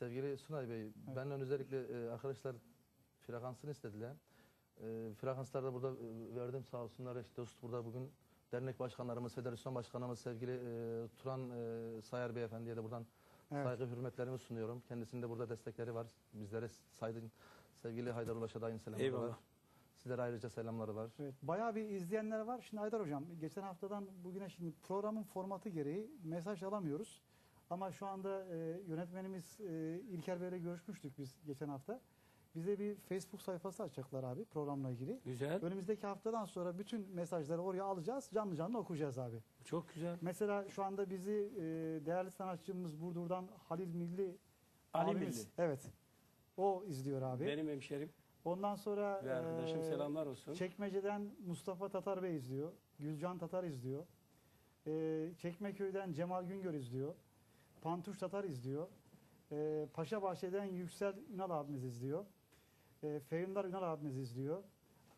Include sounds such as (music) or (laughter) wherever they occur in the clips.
Sevgili Sunay Bey, benden özellikle e, arkadaşlar frekansını istediler. E, frekanslar da burada e, verdim sağ olsunlar. Eş dost burada bugün dernek başkanlarımız, federasyon başkanımız sevgili e, Turan e, Sayar Beyefendi'ye de buradan Evet. saygı hürmetlerimi sunuyorum. Kendisinin de burada destekleri var. Bizlere saydın. Sevgili Haydar Ulaş'a da aynı selamları Eyvallah. var. Sizlere ayrıca selamları var. Evet, bayağı bir izleyenler var. Şimdi Aydar Hocam, geçen haftadan bugüne şimdi programın formatı gereği mesaj alamıyoruz. Ama şu anda e, yönetmenimiz e, İlker Bey'le görüşmüştük biz geçen hafta. Bize bir Facebook sayfası açacaklar abi programla ilgili. Güzel. Önümüzdeki haftadan sonra bütün mesajları oraya alacağız. Canlı canlı okuyacağız abi. Çok güzel. Mesela şu anda bizi e, değerli sanatçımız Burdur'dan Halil Milli Ali abimiz- Milli. Evet. O izliyor abi. Benim hemşerim Ondan sonra ve arkadaşım e, selamlar olsun. Çekmece'den Mustafa Tatar Bey izliyor. Gülcan Tatar izliyor. Ee, Çekmeköy'den Cemal Güngör izliyor. Pantuş Tatar izliyor. Ee, Paşabahçe'den Yüksel Ünal abimiz izliyor. Ee, Fehimdar Ünal abimiz izliyor.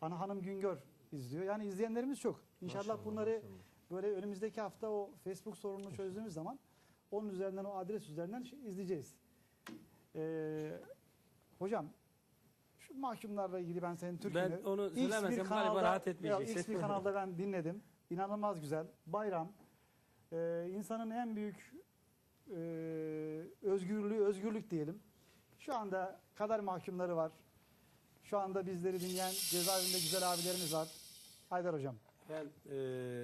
Ana Hanım Güngör izliyor. Yani izleyenlerimiz çok. İnşallah Maşallah, bunları maşallah. böyle önümüzdeki hafta o Facebook sorununu çözdüğümüz zaman onun üzerinden o adres üzerinden şey izleyeceğiz. Ee, hocam şu mahkumlarla ilgili ben senin türkünü Ben onu söylemesem galiba kanalda- rahat etmeyeceksin. X bir (laughs) kanalda ben dinledim. İnanılmaz güzel. Bayram. Ee, insanın en büyük e, özgürlüğü, özgürlük diyelim. Şu anda kadar mahkumları var. Şu anda bizleri dinleyen cezaevinde güzel abilerimiz var. Haydar hocam. Ben Bir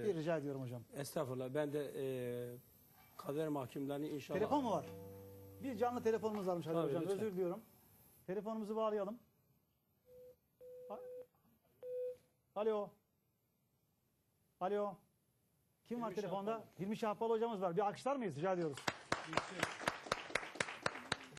e, rica ediyorum hocam. estağfurullah ben de e, kader mahkumlarını inşallah. Telefon mu var? Bir canlı telefonumuz varmış Haydar Tabii, hocam. lütfen. Özür diliyorum. Telefonumuzu bağlayalım. Alo. Alo. Kim var telefonda? Şahbal. Hilmi Şahbal hocamız var. Bir alkışlar mıyız? Rica ediyoruz. Thank you.